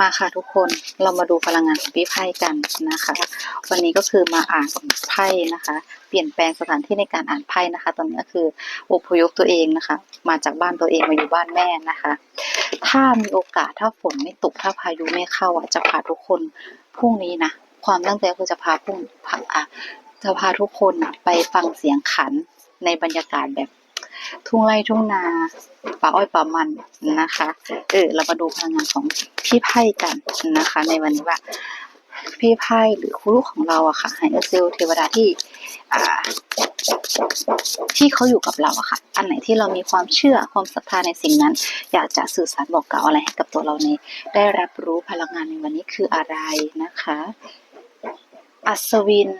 มาค่ะทุกคนเรามาดูพลังงานของพี่ไพ่กันนะคะ วันนี้ก็คือมาอ่านไพ่นะคะ เปลี่ยนแปลงสถานที่ในการอ่านไพ่นะคะ ตอนนี้ก็คืออพยพตัวเองนะคะ มาจากบ้านตัวเองมาอยู่บ้านแม่นะคะ ถ้ามีโอกาสถ้าฝนไม่ตกถ้าพายุไม่เข้าอะจะพาทุกคนพรุ่งนี้นะความตั้งใจคือจะพาพรุ่งพาอะจะพาทุกคนอะไปฟังเสียงขันในบรรยากาศแบบ ทุ่งไร่ทุ่งนาป่าอ้อยป่ามันนะคะ เออ เรามาดูพลังงานของพี่ไพ่กันนะคะ ในวันนี้ว่าพี่ไพ่หรือครูลูกของเราอะค่ะไฮเออร์เซลเทวดาที่อ่าที่เขาอยู่กับเราอะค่ะ อันไหนที่เรามีความเชื่อความศรัทธาในสิ่งนั้น อยากจะสื่อสารบอกกล่าวอะไรให้กับตัวเราในได้รับรู้พลังงานในวันนี้คืออะไรนะคะ อัศวิน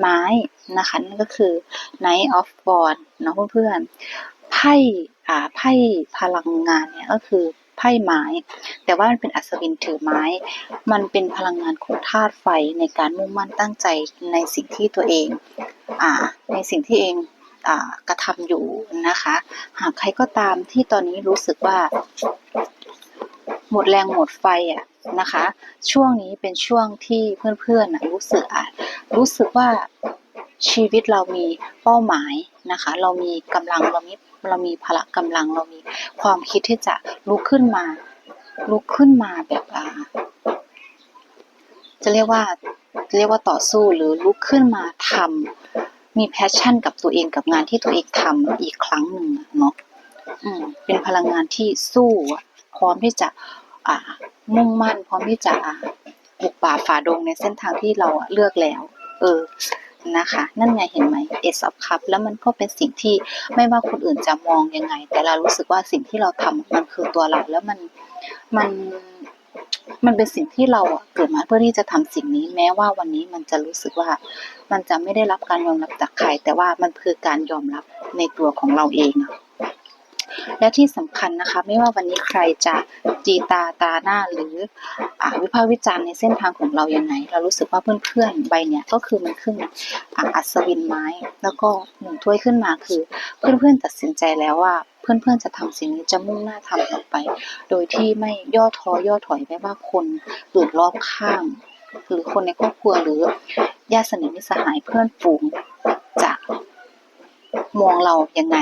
ไม้นะคะนั่นก็คือ Knight of w a n d เนาะเพื่อนๆไพ่อ่าไพ่พลังงานเนี่ยก็คือไพ่ไม้ แต่ว่ามันเป็นอัศวินถือไม้ มันเป็นพลังงานของธาตุไฟในการมุ่งมั่นตั้งใจในสิ่งที่ตัวเองอ่าในสิ่งที่เองอ่ากระทำอยู่นะคะ หากใครก็ตามที่ตอนนี้รู้สึกว่า หมดแรงหมดไฟอะนะคะ ช่วงนี้เป็นช่วงที่เพื่อนๆนะรู้สึกอะ รู้สึกว่าชีวิตเรามีเป้าหมายนะคะ เรามีกำลังเรามีเรามีพละกำลังเรามีความคิดที่จะลุกขึ้นมาลุกขึ้นมาแบบอ่าจะเรียกว่าเรียกว่าต่อสู้หรือลุกขึ้นมาทำมีแพชชั่นกับตัวเองกับงานที่ตัวเองทำอีกครั้งหนึ่งเนาะอืมเป็นพลังงานที่สู้พร้อมที่จะอ่ามุ่งมั่น พร้อมที่จะอ่าบุกป่าฝ่าดงในเส้นทางที่เราเลือกแล้ว เออนะคะ นั่นไงเห็นไหมเอสอ f คัพแล้วมันก็เป็นสิ่งที่ไม่ว่าคนอื่นจะมองยังไง แต่เรารู้สึกว่าสิ่งที่เราทำมันคือตัวเราแล้วมันมันมันเป็นสิ่งที่เราเกิดมาเพื่อที่จะทำสิ่งนี้ แม้ว่าวันนี้มันจะรู้สึกว่า มันจะไม่ได้รับการยอมรับจากใคร แต่ว่ามันคือการยอมรับในตัวของเราเองอะ และที่สำคัญนะคะ ไม่ว่าวันนี้ใครจะจีตาตาหน้าหรืออวิพากษ์วิจารณ์ในเส้นทางของเรายังไงเรารู้สึกว่าเพื่อนๆใบเนี่ยก็คือมันขึ้นอ่าอัศวินไม้ แล้วก็หนึ่งถ้วยขึ้นมาคือ เพื่อนๆตัดสินใจแล้วว่าเพื่อนๆจะทำสิ่งนี้จะมุ่งหน้าทำต่อไป โดยที่ไม่ย่อท้อย่อถอยไม่ว่าคนอื่นรอบข้าง หรือคนในครอบครัวหรือญาติสนิทมิสหายเพื่อนฝูง มองเรายังไง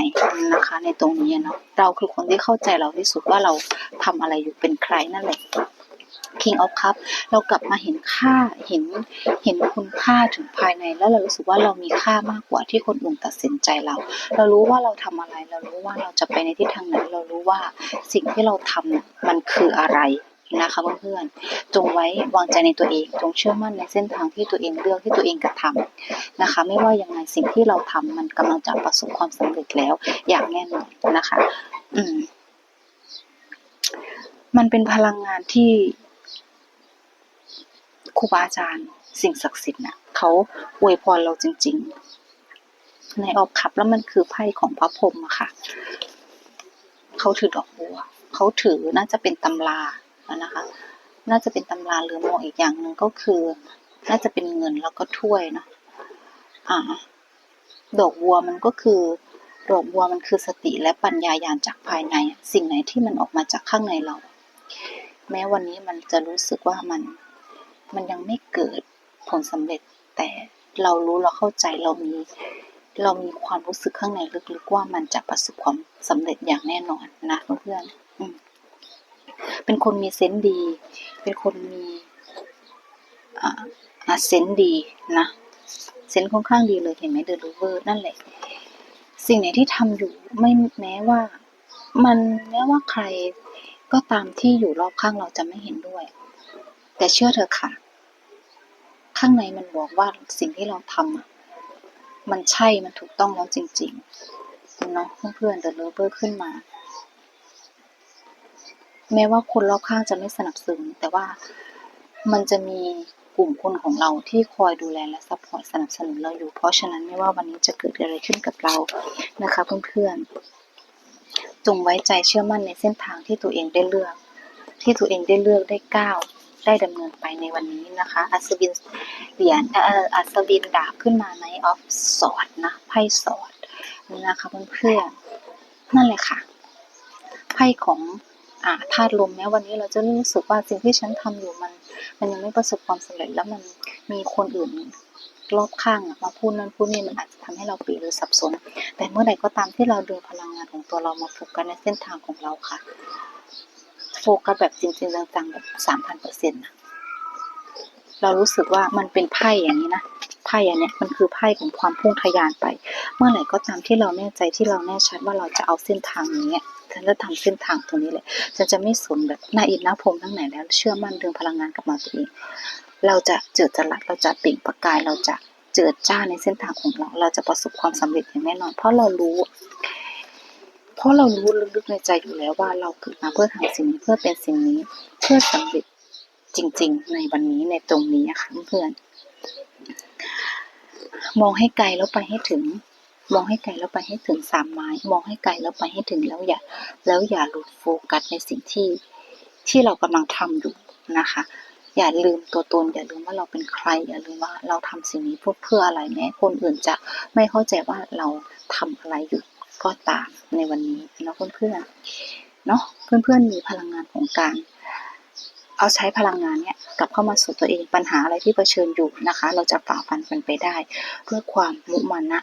นะคะ ในตรงนี้เนาะเราคือคนที่เข้าใจเราที่สุดว่าเราทำอะไรอยู่เป็นใครนั่นแหละ King of Cup เรากลับมาเห็นค่าเห็นเห็นคุณค่าถึงภายในแล้วเรารู้สึกว่าเรามีค่ามากกว่าที่คนอื่นตัดสินใจเรา เรารู้ว่าเราทำอะไร เรารู้ว่าเราจะไปในทิศทางไหนเรารู้ว่าสิ่งที่เราทำมันคืออะไร นะคะเพื่อนๆจงไว้วางใจในตัวเอง จงเชื่อมั่นในเส้นทางที่ตัวเองเลือกที่ตัวเองกระทำนะคะ ไม่ว่ายังไงสิ่งที่เราทำมันกำลังจะประสบความสำเร็จแล้ว อย่างแน่นอนนะคะ อืม มันเป็นพลังงานที่ครูบาอาจารย์ สิ่งศักดิ์สิทธิ์น่ะเขาอวยพรเราจริง ๆ ในออกขับแล้วมันคือไพ่ของพระพรหมอะค่ะเขาถือดอกบัวเขาถือน่าจะเป็นตำรา นะคะ น่าจะเป็นตำราหรือมองอีกอย่างหนึ่งก็คือ น่าจะเป็นเงินแล้วก็ถ้วยเนาะอ่าดอกบัวมันก็คือดอกบัวมันคือสติและปัญญายาณจากภายใน สิ่งไหนที่มันออกมาจากข้างในเรา แม้วันนี้มันจะรู้สึกว่ามันมันยังไม่เกิดผลสำเร็จ แต่เรารู้เราเข้าใจเรามี เรามีความรู้สึกข้างในลึกๆว่ามันจะประสบความสำเร็จอย่างแน่นอนนะเพื่อนๆอืม เป็นคนมีเซนส์ดี เป็นคนมีอ่าอ่าเซนส์ดีนะ เซนส์ค่อนข้างดีเลยเห็นไหมเดอะรูเวอร์นั่นแหละ สิ่งไหนที่ทำอยู่ไม่แม้ว่า มันแม้ว่าใครก็ตามที่อยู่รอบข้างเราจะไม่เห็นด้วย แต่เชื่อเถอะค่ะ ข้างในมันบอกว่าสิ่งที่เราทำอะมันใช่มันถูกต้องแล้วจริงๆเนาะเพื่อนๆเดอะรูเวอร์ขึ้นมา แม้ว่าคนรอบข้างจะไม่สนับสนุน แต่ว่ามันจะมีกลุ่มคนของเราที่คอยดูแลและซัพพอร์ตสนับสนุนเราอยู่ เพราะฉะนั้นไม่ว่าวันนี้จะเกิดอะไรขึ้นกับเรานะคะเพื่อนๆ จงไว้ใจเชื่อมั่นในเส้นทางที่ตัวเองได้เลือก ที่ตัวเองได้เลือกได้ก้าวได้ดำเนินไปในวันนี้นะคะ อัศวินเหรียญอัศวินดาบขึ้นมาในออฟสอดนะไพ่สอดนะคะเพื่อนๆนั่นแหละค่ะไพ่ของ ธาตุลมแม้วันนี้เราจะรู้สึกว่าสิ่งที่ฉันทำอยู่มัน มันยังไม่ประสบความสำเร็จแล้วมันมีคนอื่นรอบข้างมาพูดนั่นพูดนี่มันอาจจะทำให้เราปีหรือสับสน แต่เมื่อใดก็ตามที่เราดึงพลังงานของตัวเรามาโฟกัสในเส้นทางของเราค่ะ โฟกัสแบบจริงๆจังๆแบบสามพันเปอร์เซ็นต์นะเรารู้สึกว่ามันเป็นไพ่อย่างนี้นะไพ่อันเนี้ยมันคือไพ่ของความพุ่งทะยานไป เมื่อไหร่ก็ตามที่เราแน่ใจที่เราแน่ชัดว่าเราจะเอาเส้นทางนี้ ฉันจะทำเส้นทางตรงนี้เลยฉันจะไม่สนแบบหน้าอินหน้าพรมทั้งไหนแล้ว เชื่อมั่นดึงพลังงานกลับมาตัวเอง เราจะเจิดจรัสเราจะเปล่งประกาย เราจะเจิดจ้าในเส้นทางของเรา เราจะประสบความสำเร็จอย่างแน่นอน เพราะเรารู้ เพราะเรารู้ลึกๆในใจอยู่แล้วว่าเราเกิดมาเพื่อทำสิ่งนี้เพื่อเป็นสิ่งนี้ เพื่อสำเร็จจริง ๆ ในวันนี้ในตรงนี้ค่ะเพื่อนมองให้ไกลแล้วไปให้ถึง มองให้ไกลแล้วไปให้ถึงสามไม้ มองให้ไกลแล้วไปให้ถึงแล้วอย่าแล้วอย่าหลุดโฟกัสในสิ่งที่ที่เรากำลังทำอยู่นะคะ อย่าลืมตัวตน อย่าลืมว่าเราเป็นใคร อย่าลืมว่าเราทำสิ่งนี้เพื่อเพื่ออะไรแม้คนอื่นจะไม่เข้าใจว่าเราทำอะไรอยู่ก็ตามในวันนี้เนาะเพื่อนๆเนาะเพื่อนๆมีพลังงานของการเอาใช้พลังงานเนี้ยกลับเข้ามาสู่ตัวเองปัญหาอะไรที่เผชิญอยู่นะคะ เราจะฝ่าฟันมันไปได้ด้วยความมุมานะ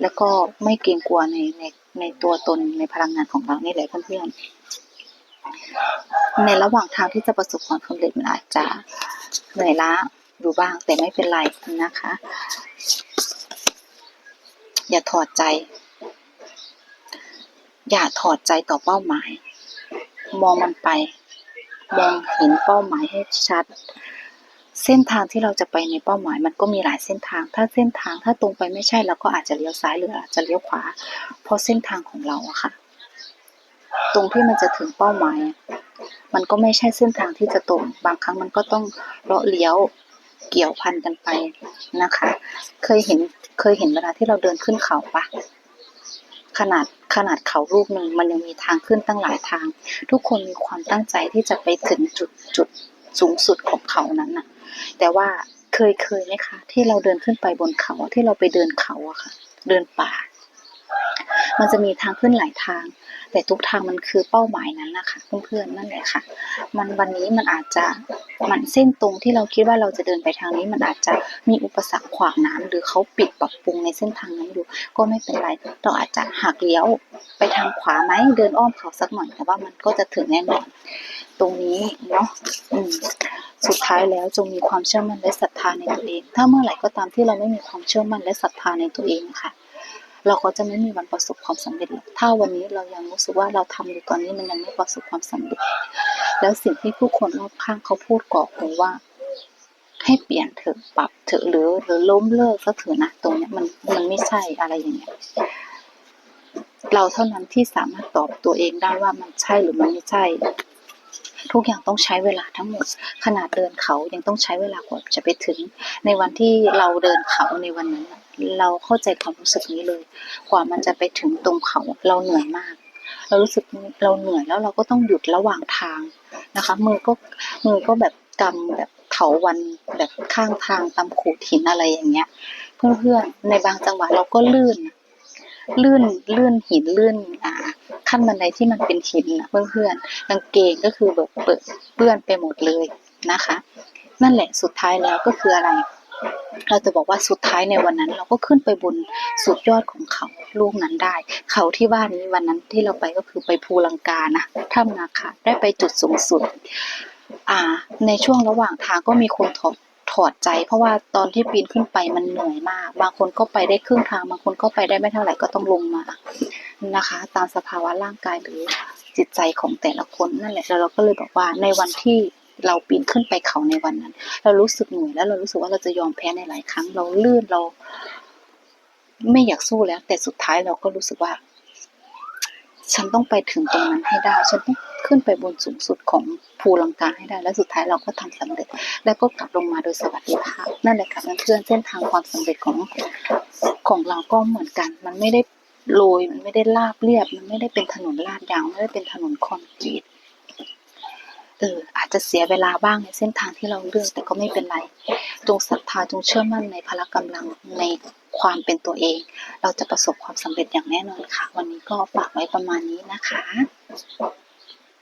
แล้วก็ไม่เกรงกลัวในในในตัวตนในพลังงานของเรานี่แหละเพื่อนๆในระหว่างทางที่จะประสบความสำเร็จมันอาจจะเหนื่อยล้าอยู่บ้างแต่ไม่เป็นไรนะคะ อย่าถอดใจ อย่าถอดใจต่อเป้าหมาย มองมันไป มองเห็นเป้าหมายให้ชัด เส้นทางที่เราจะไปในเป้าหมาย มันก็มีหลายเส้นทาง ถ้าเส้นทางถ้าตรงไปไม่ใช่เราก็อาจจะเลี้ยวซ้ายหรืออาจจะเลี้ยวขวา เพราะเส้นทางของเราอะค่ะ ตรงที่มันจะถึงเป้าหมาย มันก็ไม่ใช่เส้นทางที่จะตรง บางครั้งมันก็ต้องเลาะเลี้ยวเกี่ยวพันกันไปนะคะ เคยเห็นเคยเห็นเวลาที่เราเดินขึ้นเขาปะขนาดขนาดเขาลูกหนึ่งมันยังมีทางขึ้นตั้งหลายทาง ทุกคนมีความตั้งใจที่จะไปถึงจุดจุด สูงสุดของเขานั้นน่ะ แต่ว่าเคยเคยไหมคะ ที่เราเดินขึ้นไปบนเขาที่เราไปเดินเขาอะค่ะ เดินป่า มันจะมีทางขึ้นหลายทาง แต่ทุกทางมันคือเป้าหมายนั้นนะคะเพื่อนๆนั่นแหละค่ะ มันวันนี้มันอาจจะมันเส้นตรงที่เราคิดว่าเราจะเดินไปทางนี้ มันอาจจะมีอุปสรรคขวางน้ำหรือเขาปิดปรับปรุงในเส้นทางนั้นอยู่ ก็ไม่เป็นไรเราอาจจะหักเลี้ยวไปทางขวาไหมเดินอ้อมเขาสักหน่อยแต่ว่ามันก็จะถึงแน่นอน ตรงนี้เนาะสุดท้ายแล้วจงมีความเชื่อมั่นและศรัทธาในตัวเอง ถ้าเมื่อไหร่ก็ตามที่เราไม่มีความเชื่อมั่นและศรัทธาในตัวเองค่ะ เราก็จะไม่มีวันประสบความสำเร็จหรอกถ้าวันนี้เรายังรู้สึกว่าเราทำอยู่ตอนนี้มันยังไม่ประสบความสำเร็จ แล้วสิ่งที่ผู้คนรอบข้างเขาพูดก่อหูว่า ให้เปลี่ยนเถอะปรับเถอะหรือหรือล้มเลิกซะเถอะนะตรงเนี้ยมันมันไม่ใช่อะไรอย่างเงี้ยเราเท่านั้นที่สามารถตอบตัวเองได้ว่ามันใช่หรือมันไม่ใช่ ทุกอย่างต้องใช้เวลาทั้งหมด ขนาดเดินเขายังต้องใช้เวลากว่าจะไปถึง ในวันที่เราเดินเขาในวันนั้น เราเข้าใจความรู้สึกนี้เลย กว่ามันจะไปถึงตรงเขาเราเหนื่อยมาก เรารู้สึกเราเหนื่อยแล้วเราก็ต้องหยุดระหว่างทางนะคะ มือก็มือก็แบบกำแบบเถาวันแบบข้างทางตามขูดหินอะไรอย่างเงี้ย เพื่อนๆในบางจังหวะเราก็ลื่น ลื่นลื่นหินลื่นอ่า ขั้นบันไดที่มันเป็นหินนะเพื่อนๆกางเกงก็คือแบบเปิดเปื้อนไปหมดเลยนะคะ นั่นแหละสุดท้ายแล้วก็คืออะไร เราจะบอกว่าสุดท้ายในวันนั้น เราก็ขึ้นไปบนสุดยอดของเขาลูกนั้นได้ เขาที่ว่านี้วันนั้นที่เราไปก็คือไปภูลังกานะถ้ำนาคาได้ไปจุดสูงสุด อ่า ในช่วงระหว่างทางก็มีคนถอด ถอดใจ เพราะว่าตอนที่ปีนขึ้นไปมันเหนื่อยมาก บางคนก็ไปได้ครึ่งทาง บางคนก็ไปได้ไม่เท่าไหร่ก็ต้องลงมานะคะ ตามสภาวะร่างกายหรือจิตใจของแต่ละคนนั่นแหละแล้วเราก็เลยบอกว่าในวันที่เราปีนขึ้นไปเขาในวันนั้น เรารู้สึกเหนื่อยแล้วเรารู้สึกว่าเราจะยอมแพ้ในหลายครั้ง เราลื่นเรา ไม่อยากสู้แล้ว แต่สุดท้ายเราก็รู้สึกว่า ฉันต้องไปถึงตรงนั้นให้ได้ ฉันต้อง ขึ้นไปบนสูงสุดของภูลังกาให้ได้ และสุดท้ายเราก็ทำสำเร็จ แล้วก็กลับลงมาโดยสวัสดิภาพ นั่นแหละค่ะเพื่อนเส้นทางความสำเร็จของของเราก็เหมือนกัน มันไม่ได้โรยมันไม่ได้ราบเรียบ มันไม่ได้เป็นถนนลาดยางไม่ได้เป็นถนนคอนกรีตเอออาจจะเสียเวลาบ้างในเส้นทางที่เราเลือกแต่ก็ไม่เป็นไร จงศรัทธาจงเชื่อมั่นในพละกำลังในความเป็นตัวเอง เราจะประสบความสำเร็จอย่างแน่นอนค่ะ วันนี้ก็ฝากไว้ประมาณนี้นะคะ